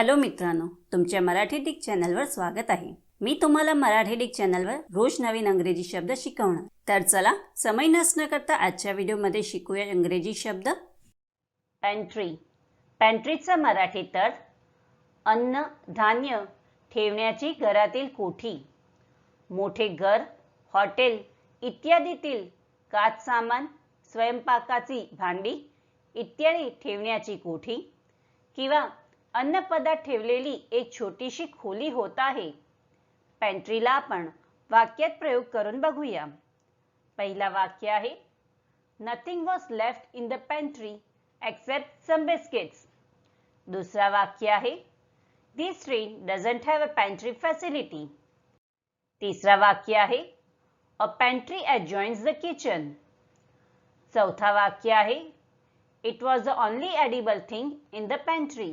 Hello मित्रांनो तुमच्या Marathi Dick चॅनलवर स्वागत आहे. मी तुम्हाला मराठी डिक चॅनलवर रोज नवीन अंग्रेजी शब्द शिकवणार. तर चला समय नसणं करता आजच्या व्हिडिओमध्ये शिकूया इंग्रजी शब्द. पॅन्ट्री पॅन्ट्रीचा मराठी तर अन्न धान्य ठेवण्याची घरातील कोठी मोठे घर हॉटेल इत्यादीतील काच सामान स्वयंपाकाची भांडी इत्यादी ठेवण्याची कोठी किंवा अन्नपदार्थ ठेवलेली एक छोटीशी खोली होत आहे. पॅन्ट्रीला आपण वाक्यात प्रयोग करून बघूया. पहिला वाक्य आहे nothing was left in the pantry except some biscuits दुसरा वाक्य आहे this train doesn't have a pantry facility तिसरा वाक्य आहे a pantry adjoins the kitchen चौथा वाक्य आहे it was the only edible thing in the pantry